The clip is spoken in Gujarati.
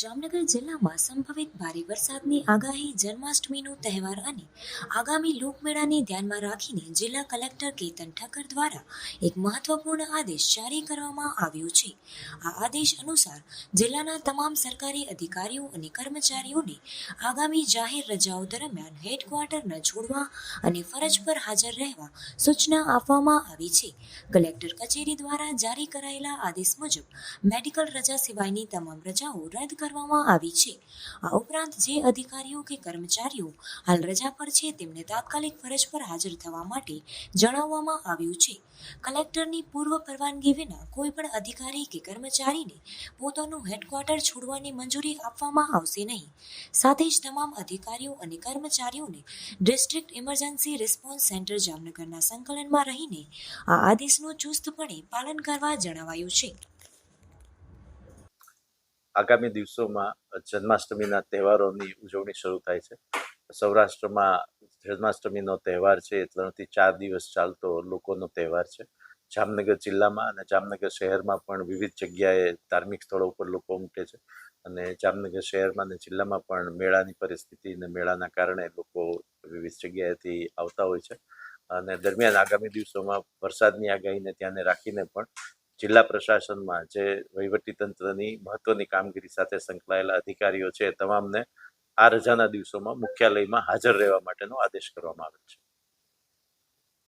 જામનગર જિલ્લામાં સંભવિત ભારે વરસાદની આગાહી જન્માષ્ટમીનો તહેવાર અને આગામી લોકમેળાને ધ્યાનમાં રાખીને જિલ્લા કલેક્ટર કેતન ઠક્કર દ્વારા એક મહત્વપૂર્ણ આદેશ જારી કરવામાં આવ્યો છે. આ આદેશ અનુસાર જિલ્લાના તમામ સરકારી અધિકારીઓ અને કર્મચારીઓને આગામી જાહેર રજાઓ દરમિયાન હેડક્વાર્ટર ન છોડવા અને ફરજ પર હાજર રહેવા સૂચના આપવામાં આવી છે. કલેક્ટર કચેરી દ્વારા જારી કરાયેલા આદેશ મુજબ મેડિકલ રજા સિવાયની તમામ રજાઓ રદ કરવામાં આવી છે. આ ઉપરાંત જે અધિકારીઓ કે કર્મચારીઓ હાલ રજા પર છે, તેમને તાત્કાલિક ફરજ પર હાજર થવા માટે જણાવવામાં આવ્યું છે. કલેક્ટરની પૂર્વ પરવાનગી વિના કોઈ પણ અધિકારી કે કર્મચારીને પોતાનું હેડક્વાર્ટર છોડવાની મંજૂરી આપવામાં આવશે નહીં. સાથે જ તમામ અધિકારીઓ અને કર્મચારીઓને ડિસ્ટ્રિક્ટ ઇમરજન્સી રિસ્પોન્સ સેન્ટર જામનગરના સંકલનમાં રહીને આ આદેશનું ચુસ્તપણે પાલન કરવા જણાવાયું છે. આગામી દિવસોમાં જન્માષ્ટમીના તહેવારોની ઉજવણી શરૂ થાય છે. સૌરાષ્ટ્રમાં જન્માષ્ટમીનો તહેવાર છે એ ત્રણથી ચાર દિવસ ચાલતો લોકોનો તહેવાર છે. જામનગર જિલ્લામાં અને જામનગર શહેરમાં પણ વિવિધ જગ્યાએ ધાર્મિક સ્થળો ઉપર લોકો ઉમટે છે. અને જામનગર શહેરમાં અને જિલ્લામાં પણ મેળાની પરિસ્થિતિ અને મેળાના કારણે લોકો વિવિધ જગ્યાએથી આવતા હોય છે. અને દરમિયાન આગામી દિવસોમાં વરસાદની આગાહીને ધ્યાને રાખીને પણ જિલ્લા પ્રશાસનમાં જે વહીવટી તંત્રની મહત્વની કામગીરી સાથે સંકળાયેલા અધિકારીઓ છે તમામને આ રજાના દિવસોમાં મુખ્યાલયમાં હાજર રહેવા માટેનો આદેશ કરવામાં આવેલ છે.